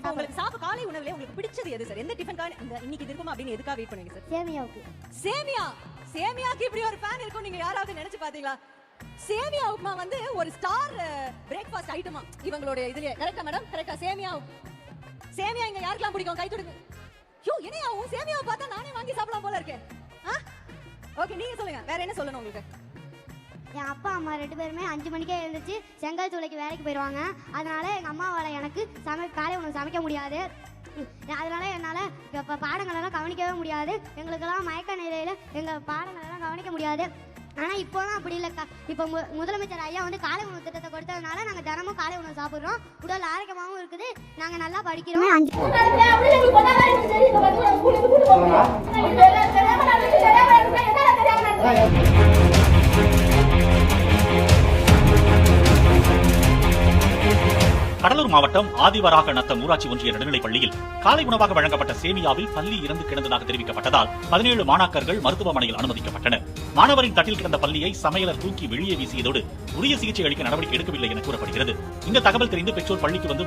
இப்போ உங்களுக்கு சாப்பிட காலை உணவுல உங்களுக்கு பிடிச்சது எது சார் எந்த டிஃபன் கார்டு இந்த இன்னைக்கு இது இருக்குமா அப்படின்னு எதுக்காக வெயிட் பண்ணுவீங்க சார் சேமியாவுக்கு. சேமியா? சேமியாக்கு இப்படி ஒரு ஃபேன் இருக்கும் நீங்க யாராவது நினைச்சு பாத்தீங்களா? சேமியா உப்புமா வந்து ஒரு ஸ்டார் பிரேக்ஃபாஸ்ட் ஐட்டமா இவங்களுடைய இதுலயே. கரெக்டா மேடம் கரெக்டா சேமியா சேமியா இங்க யாருக்கெல்லாம் பிடிக்கும்? கை தொடுங்க. யோ என்னையாவும் சேமியாவை பார்த்தா நானே வாங்கி சாப்பிடலாம் போல இருக்கேன் ஓகே நீங்க சொல்லுங்க. வேற என்ன சொல்லணும் உங்களுக்கு? என் அப்பா அம்மா ரெண்டு பேருமே அஞ்சு மணிக்கே எழுந்திரிச்சு செங்கல் சூளைக்கு வேலைக்கு போயிடுவாங்க அதனால எங்கள் அம்மாவால் எனக்கு சமை காலை உணவு சமைக்க முடியாது. அதனால என்னால் இப்போ பாடங்களெல்லாம் கவனிக்கவே முடியாது. எங்களுக்கெல்லாம் மயக்க நிலையில் எங்கள் பாடங்களெல்லாம் கவனிக்க முடியாது. ஆனால் இப்போலாம் அப்படி இல்லைக்கா. இப்போ மு முதலமைச்சர் ஐயா வந்து காலை உணவு திட்டத்தை கொடுத்ததுனால நாங்கள் தினமும் காலை உணவு சாப்பிட்றோம். உடல் ஆரோக்கியமாகவும் இருக்குது. நாங்கள் நல்லா படிக்கிறோம். அஞ்சு கடலூர் மாவட்டம் ஆதிவராக நத்தம் ஊராட்சி ஒன்றிய நடுநிலைப் பள்ளியில் காலை உணவாக வழங்கப்பட்ட சேமியாவில் பள்ளி இறந்து கிடந்ததாக தெரிவிக்கப்பட்டதால் பதினேழு மாணாக்கர்கள் மருத்துவமனையில் அனுமதிக்கப்பட்டனர். மாணவரின் தட்டில் கிடந்த பள்ளியை சமையலர் தூக்கி வெளியே வீசியதோடு உரிய சிகிச்சை அளிக்க நடவடிக்கை எடுக்கவில்லை என கூறப்படுகிறது. இந்த தகவல் தெரிந்து பெற்றோர் பள்ளிக்கு வந்து